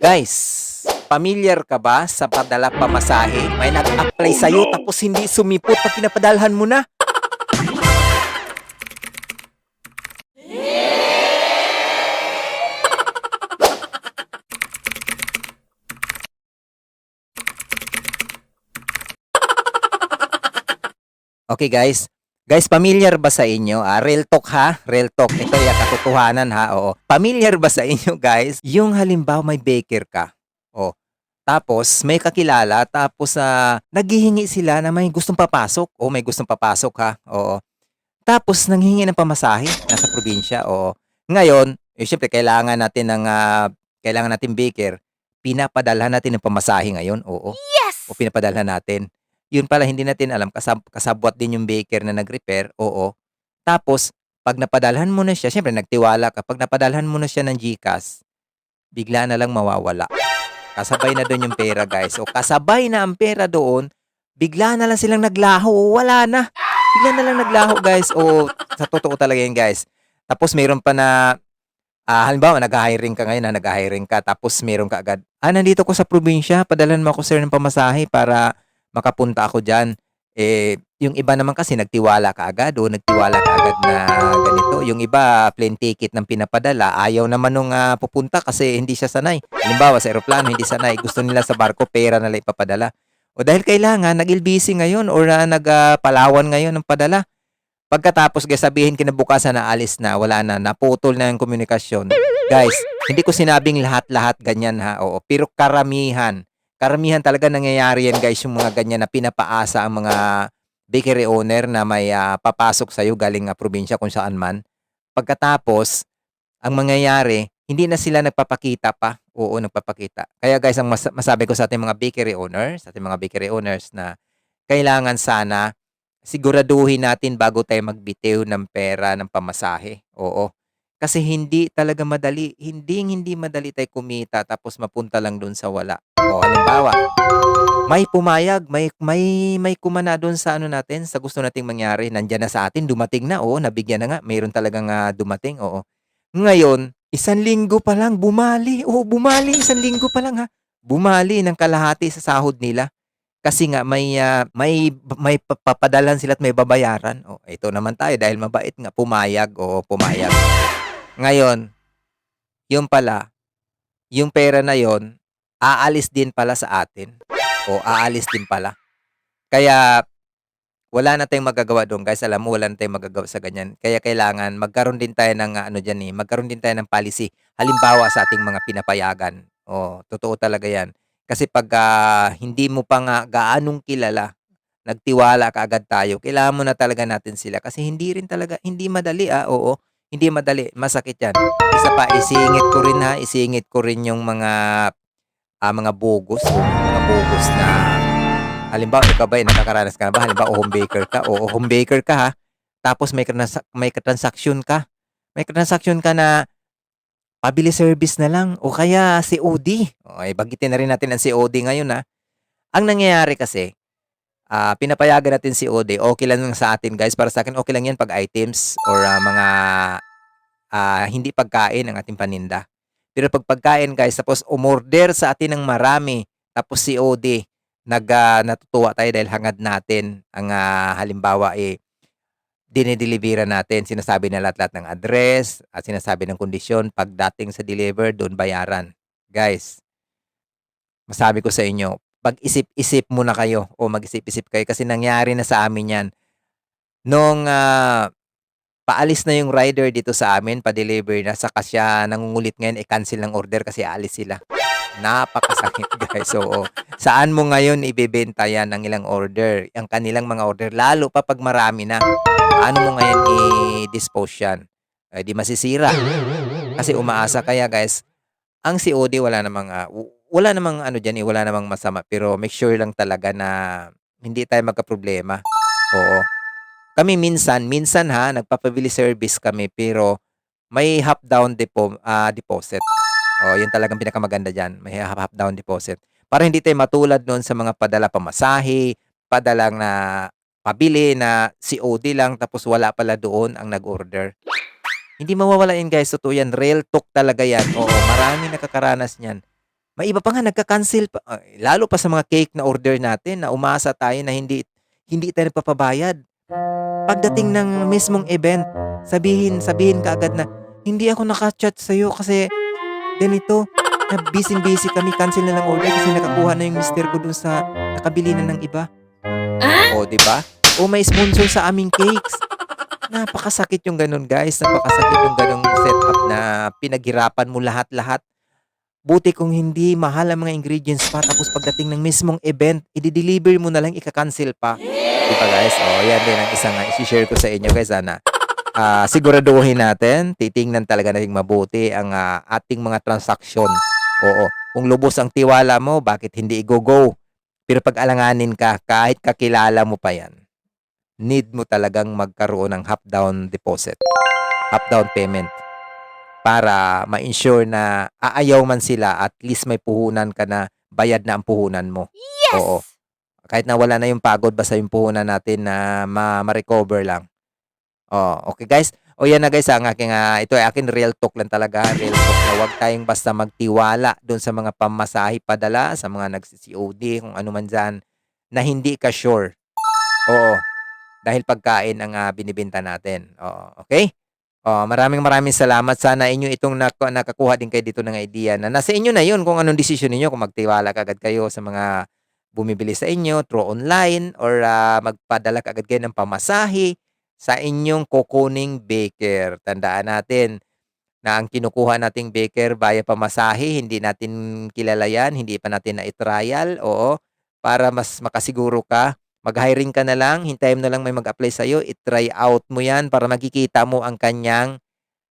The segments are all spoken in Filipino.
Guys, familiar ka ba sa padala pamasahe? May nag-apply sa'yo tapos hindi sumipot pag pinapadalhan mo na? Okay guys, Guys, familiar ba sa inyo? Ah, real talk ha? Real talk. Ito yung katotohanan ha? Oo. Familiar ba sa inyo guys? Yung halimbawa may baker ka. Oh. Tapos may kakilala tapos ah, naghihingi sila na may gustong papasok. O may gustong papasok ha. Oo. Tapos nanghingi ng pamasahe nasa probinsya. Oo. Ngayon, eh, syempre kailangan natin ng ah, kailangan natin baker. Pinapadalhan natin ng pamasahe ngayon. Oo. Yes! O pinapadalhan natin yun pala hindi natin alam kasab kasabwat din yung baker na nag-repair, oo. Tapos, pag napadalhan mo na siya, syempre nagtiwala ka, pag napadalhan mo na siya ng GCash, bigla na lang mawawala. Kasabay na doon yung pera, guys. O kasabay na ang pera doon, bigla na lang silang naglaho, wala na. Bigla na lang naglaho, guys. O sa totoo talaga yun, guys. Tapos mayroon pa na Ah, halimbawa, nag-hiring ka ngayon, na nag-hiring ka, tapos meron ka agad, ah, nandito ko sa probinsya, padalan mo ako, sir, ng pamasahe para makapunta ako dyan. Eh, yung iba naman kasi nagtiwala ka agad o nagtiwala ka agad na ganito. Yung iba, plane ticket ng pinapadala, ayaw naman nung ah, pupunta kasi hindi siya sanay. Halimbawa, sa aeroplano, hindi sanay. Gusto nila sa barko, pera na lang ipapadala. O dahil kailangan, nag-LBC ngayon or uh, nag-Palawan ngayon ng padala. Pagkatapos, guys, sabihin kinabukasan na alis na, wala na, naputol na yung komunikasyon. Guys, hindi ko sinabing lahat-lahat ganyan ha, oo. Pero karamihan, karamihan talaga nangyayari yan guys, yung mga ganyan na pinapaasa ang mga bakery owner na may ah, papasok sa'yo galing nga probinsya kung saan man. Pagkatapos, ang mangyayari, hindi na sila nagpapakita pa. Oo, nagpapakita. Kaya guys, ang mas- masabi ko sa ating mga bakery owners, sa ating mga bakery owners na kailangan sana siguraduhin natin bago tayo magbitiw ng pera ng pamasahe. Oo. Kasi hindi talaga madali, hindi hindi madali tayo kumita tapos mapunta lang doon sa wala. O halimbawa, may pumayag, may may may kumana doon sa ano natin, sa gusto nating mangyari, nandiyan na sa atin, dumating na, oo, nabigyan na nga, mayroon talagang ah, dumating, oo. Ngayon, isang linggo pa lang bumali. Oo, bumali isang linggo pa lang ha. Bumali ng kalahati sa sahod nila. Kasi nga may ah, may may pa- papadalan sila at may babayaran. Oh, ito naman tayo dahil mabait nga pumayag o pumayag. Ngayon, yung pala, yung pera na yon aalis din pala sa atin. O aalis din pala. Kaya wala na tayong magagawa doon guys. Alam mo, wala na tayong magagawa sa ganyan. Kaya kailangan magkaroon din tayo ng ano diyan eh, magkaroon din tayo ng policy. Halimbawa sa ating mga pinapayagan. Oh, totoo talaga 'yan. Kasi pag ah, hindi mo pa nga gaanong kilala, nagtiwala ka agad tayo, kailangan mo na talaga natin sila. Kasi hindi rin talaga, hindi madali ah, oo. Hindi madali, masakit yan. Isa pa, isingit ko rin ha, isingit ko rin yung mga, ah, mga bogus, mga bogus na, halimbawa, ikaw ba, eh, nakakaranas ka na ba? Halimbawa, home baker ka, o home baker ka ha, tapos may, may transaction ka, may transaction ka na, pabili service na lang, o kaya COD. O, ay, bagitin na rin natin ang COD ngayon ha. Ang nangyayari kasi, ah pinapayagan natin si OD, okay lang sa atin guys. Para sa akin, okay lang yan pag items or ah, mga ah, hindi pagkain ang ating paninda. Pero pag pagkain guys, tapos umorder sa atin ng marami, tapos si OD, nag, ah, natutuwa tayo dahil hangad natin ang ah, halimbawa eh, dinideliveran natin. Sinasabi na lahat-lahat ng address at sinasabi ng kondisyon. Pagdating sa deliver, doon bayaran. Guys, masabi ko sa inyo, pag-isip-isip muna kayo o mag-isip-isip kayo kasi nangyari na sa amin yan. Nung ah, paalis na yung rider dito sa amin, pa-deliver na, saka siya nangungulit ngayon, i-cancel ng order kasi alis sila. Napakasakit guys. So, saan mo ngayon ibebenta yan ang ilang order, ang kanilang mga order, lalo pa pag marami na. Paano mo ngayon i-dispose yan? Eh, di masisira. Kasi umaasa kaya guys, ang COD wala namang w- wala namang ano diyan, eh, wala namang masama pero make sure lang talaga na hindi tayo magkaproblema. Oo. Kami minsan, minsan ha, nagpapabili service kami pero may half down depo, ah, deposit. Oh, yun talagang pinakamaganda diyan. May half, half down deposit. Para hindi tayo matulad noon sa mga padala pamasahe, padalang na pabili na COD lang tapos wala pala doon ang nag-order. Hindi mawawala yan guys, totoo yan. Real talk talaga yan. Oo, marami nakakaranas niyan. May iba pa nga nagka-cancel pa ay, lalo pa sa mga cake na order natin na umasa tayo na hindi hindi tayo nagpapabayad. Pagdating ng mismong event, sabihin sabihin kaagad na, "Hindi ako naka-chat sa'yo kasi ganito, na busy-busy kami, cancel na lang order kasi nakakuha na yung mister ko dun sa nakabili na ng iba." Oh, 'di ba? O may sponsor sa aming cakes. Napakasakit yung gano'n guys, napakasakit yung gano'ng setup na pinaghirapan mo lahat-lahat. Buti kung hindi mahal ang mga ingredients pa tapos pagdating ng mismong event, ide-deliver mo na lang ika-cancel pa. 'Di ba guys? Oh, yan din ang isang i-share ko sa inyo guys sana. Ah, siguraduhin natin, titingnan talaga nating mabuti ang ah, ating mga transaksyon. Oo, kung lubos ang tiwala mo, bakit hindi i-go-go? Pero pag alanganin ka, kahit kakilala mo pa yan, need mo talagang magkaroon ng half down deposit, half down payment para ma-ensure na aayaw man sila at least may puhunan ka na bayad na ang puhunan mo. Oo. Kahit na wala na yung pagod basta yung puhunan natin na ma- ma-recover lang. Oh, okay guys. O yan na guys, ang aking ah, ito ay akin real talk lang talaga, real talk na wag tayong basta magtiwala doon sa mga pamasahe padala, sa mga nagsi-COD, kung ano man dyan, na hindi ka sure. Oo. Dahil pagkain ang ah, binibenta natin. Oo, okay? Oh, maraming maraming salamat. Sana inyo itong nak- nakakuha din kayo dito ng idea na nasa inyo na yun kung anong decision ninyo. Kung magtiwala kagad kayo sa mga bumibili sa inyo through online or ah, magpadala kagad kayo ng pamasahe sa inyong kukuning baker. Tandaan natin na ang kinukuha nating baker via pamasahe, hindi natin kilala yan, hindi pa natin na-trial, oo, para mas makasiguro ka mag-hiring ka na lang, hintayin mo na lang may mag-apply sa'yo, i-try out mo yan para makikita mo ang kanyang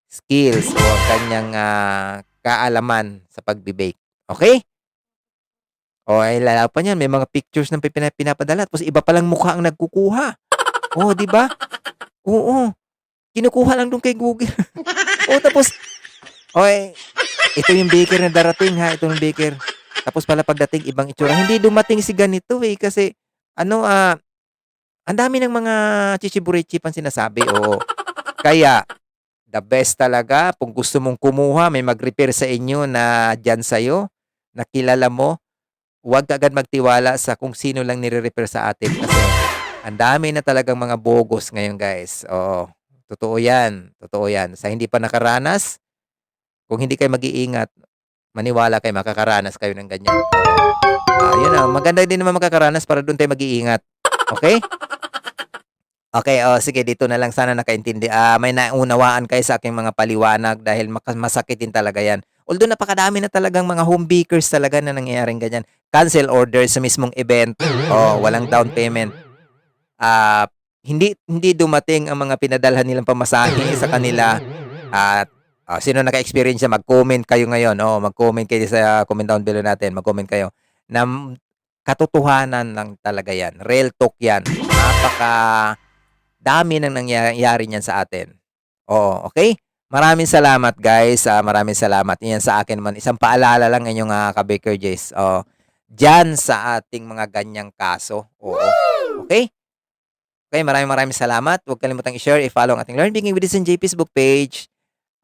skills o ang kanyang ah, kaalaman sa pagbe-bake. Okay? O, ay lalo pa may mga pictures ng pipina- pinapadala, tapos iba palang mukha ang nagkukuha. O, di ba? Oo. Kinukuha lang doon kay Google. o, tapos, oy, ito yung baker na darating ha, ito yung baker. Tapos pala pagdating, ibang itsura. Hindi dumating si ganito eh, kasi ano, ah, ang dami ng mga chichiburichi pang sinasabi, oo. Kaya, the best talaga, kung gusto mong kumuha, may mag-repair sa inyo na dyan sa'yo, na kilala mo, huwag ka agad magtiwala sa kung sino lang nire-repair sa atin. Kasi, ang dami na talagang mga bogus ngayon, guys. Oo. Totoo yan. Totoo yan. Sa hindi pa nakaranas, kung hindi kayo mag-iingat, maniwala kayo, makakaranas kayo ng ganyan. Ah, yun na, maganda din naman makakaranas para doon tayo mag-iingat. Okay? Okay, oh, sige, dito na lang sana nakaintindi. Ah, may naunawaan kayo sa aking mga paliwanag dahil masakit din talaga yan. Although napakadami na talagang mga home bakers talaga na nangyayaring ganyan. Cancel orders sa mismong event. Oh, walang down payment. Ah, hindi hindi dumating ang mga pinadalhan nilang pamasahe sa kanila. At ah, sino naka-experience siya, mag-comment kayo ngayon. Oh, mag-comment kayo sa comment down below natin. Mag-comment kayo na katotohanan lang talaga yan. Real talk yan. Napaka dami nang nangyayari niyan sa atin. Oo, okay? Maraming salamat guys. Ah, maraming salamat. Yan sa akin man. Isang paalala lang inyong uh, ka-Baker Jays. Oh, diyan sa ating mga ganyang kaso. Oo. Okay? Okay, maraming maraming salamat. Huwag kalimutang i-share, i-follow ang ating Learn Baking with J Facebook page.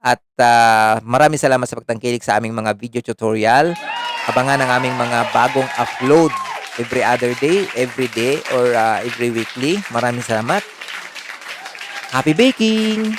At ah, maraming salamat sa pagtangkilik sa aming mga video tutorial. Abangan ang aming mga bagong upload every other day, every day, or ah, every weekly. Maraming salamat. Happy baking!